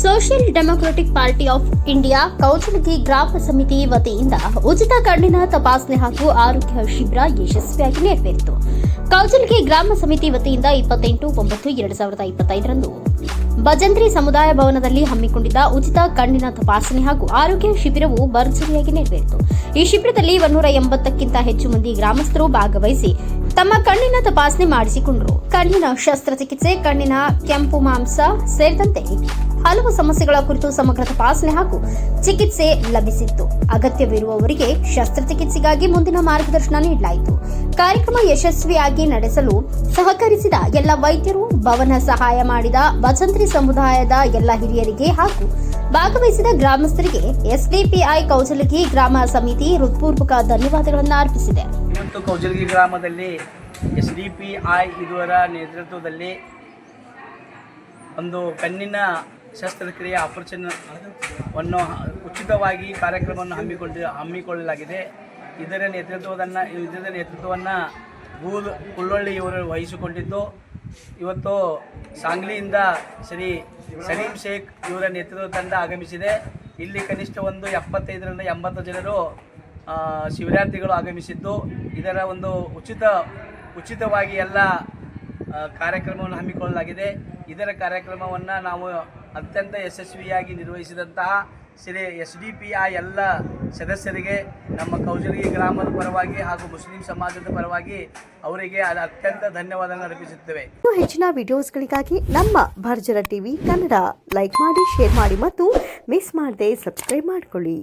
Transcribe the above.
Social Democratic Party of India Kouchalagi ಗ್ರಾಮ ಸಮಿತಿ ವತಿಯಿಂದ ಉಚಿತ ಕಣ್ಣಿನ ತಪಾಸಣೆ ಹಾಗೂ ಆರೋಗ್ಯ ಶಿಬಿರ ಯಶಸ್ವಿಯಾಗಿ ನೆರವೇರಿತು. ಕೌಚಲಗಿ ಗ್ರಾಮ ಸಮಿತಿ ವತಿಯಿಂದ ಇಪ್ಪತ್ತೆಂಟು, ಒಂಬತ್ತು, ಎರಡು ಸಾವಿರದ ಇಪ್ಪತ್ತೈದರಂದು ಭಜಂತ್ರಿ ಸಮುದಾಯ ಭವನದಲ್ಲಿ ಹಮ್ಮಿಕೊಂಡಿದ್ದ ಉಚಿತ ಕಣ್ಣಿನ ತಪಾಸಣೆ ಹಾಗೂ ಆರೋಗ್ಯ ಶಿಬಿರವು ಭರ್ಜರಿಯಾಗಿ ನೆರವೇರಿತು. ಈ ಶಿಬಿರದಲ್ಲಿ ಒನ್ನೂರ ಎಂಬತ್ತಕ್ಕಿಂತ ಹೆಚ್ಚು ಮಂದಿ ಗ್ರಾಮಸ್ಥರು ಭಾಗವಹಿಸಿ ತಮ್ಮ ಕಣ್ಣಿನ ತಪಾಸಣೆ ಮಾಡಿಸಿಕೊಂಡರು. ಕಣ್ಣಿನ ಶಸ್ತ್ರಚಿಕಿತ್ಸೆ, ಕಣ್ಣಿನ ಕೆಂಪು ಮಾಂಸ ಸೇರಿದಂತೆ ಹಲವು ಸಮಸ್ಯೆಗಳ ಕುರಿತು ಸಮಗ್ರ ತಪಾಸಣೆ ಹಾಗೂ ಚಿಕಿತ್ಸೆ ಲಭಿಸಿತ್ತು. ಅಗತ್ಯವಿರುವವರಿಗೆ ಶಸ್ತ್ರಚಿಕಿತ್ಸೆಗಾಗಿ ಮುಂದಿನ ಮಾರ್ಗದರ್ಶನ ನೀಡಲಾಯಿತು. ಕಾರ್ಯಕ್ರಮ ಯಶಸ್ವಿಯಾಗಿ ನಡೆಸಲು ಸಹಕರಿಸಿದ ಎಲ್ಲ ವೈದ್ಯರು, ಭವನ ಸಹಾಯ ಮಾಡಿದ ಭಜಂತ್ರಿ ಸಮುದಾಯದ ಎಲ್ಲ ಹಿರಿಯರಿಗೆ ಹಾಗೂ ಭಾಗವಹಿಸಿದ ಗ್ರಾಮಸ್ಥರಿಗೆ ಎಸ್ಡಿಪಿಐ ಕೌಜಲಗಿ ಗ್ರಾಮ ಸಮಿತಿ ಹೃತ್ಪೂರ್ವಕ ಧನ್ಯವಾದಗಳನ್ನು ಅರ್ಪಿಸಿದೆ. ಇವತ್ತು ಕೌಜಲಗಿ ಗ್ರಾಮದಲ್ಲಿ ಎಸ್ ಡಿ ಪಿ ಐ ನೇತೃತ್ವದಲ್ಲಿ ಒಂದು ಕಣ್ಣಿನ ಶಸ್ತ್ರಕ್ರಿಯೆ ಆಪರೇಷನ್ವನ್ನು ಉಚಿತವಾಗಿ ಕಾರ್ಯಕ್ರಮವನ್ನು ಹಮ್ಮಿಕೊಂಡು ಹಮ್ಮಿಕೊಳ್ಳಲಾಗಿದೆ. ಇದರ ನೇತೃತ್ವವನ್ನು ಇದರ ನೇತೃತ್ವವನ್ನು ಬೂದ್ ಕುಳ್ಳೊಳ್ಳಿ ಇವರು ವಹಿಸಿಕೊಂಡಿದ್ದು. ಇವತ್ತು ಸಾಂಗ್ಲಿಯಿಂದ ಶ್ರೀ ಸಲೀಂ ಶೇಖ್ ಇವರ ನೇತೃತ್ವ ತಂಡ ಆಗಮಿಸಿದೆ. ಇಲ್ಲಿ ಕನಿಷ್ಠ ಒಂದು ಎಪ್ಪತ್ತೈದರಿಂದ ಎಂಬತ್ತು ಜನರು ಶಿವರಾತ್ರಿಗಳು ಆಗಮಿಸಿದ್ದು. ಇದರ ಒಂದು ಉಚಿತ ಉಚಿತವಾಗಿ ಎಲ್ಲ ಕಾರ್ಯಕ್ರಮವನ್ನು ಹಮ್ಮಿಕೊಳ್ಳಲಾಗಿದೆ. ಇದರ ಕಾರ್ಯಕ್ರಮವನ್ನು ನಾವು ಅತ್ಯಂತ ಯಶಸ್ವಿಯಾಗಿ ನಿರ್ವಹಿಸಿದಂತಹ ಶ್ರೀ ಎಸ್ ಡಿ ಪಿ ಆ ಎಲ್ಲ ಸದಸ್ಯರಿಗೆ, ನಮ್ಮ ಕೌಜಲಗಿ ಗ್ರಾಮದ ಪರವಾಗಿ ಹಾಗೂ ಮುಸ್ಲಿಂ ಸಮಾಜದ ಪರವಾಗಿ ಅವರಿಗೆ ಅದು ಅತ್ಯಂತ ಧನ್ಯವಾದ ಅರ್ಪಿಸುತ್ತೇವೆ. ಇನ್ನು ಹೆಚ್ಚಿನ ವಿಡಿಯೋಸ್ಗಳಿಗಾಗಿ ನಮ್ಮ ಭರ್ಜರ ಟಿವಿ ಕನ್ನಡ ಲೈಕ್ ಮಾಡಿ, ಶೇರ್ ಮಾಡಿ ಮತ್ತು ಮಿಸ್ ಮಾಡದೆ ಸಬ್ಸ್ಕ್ರೈಬ್ ಮಾಡಿಕೊಳ್ಳಿ.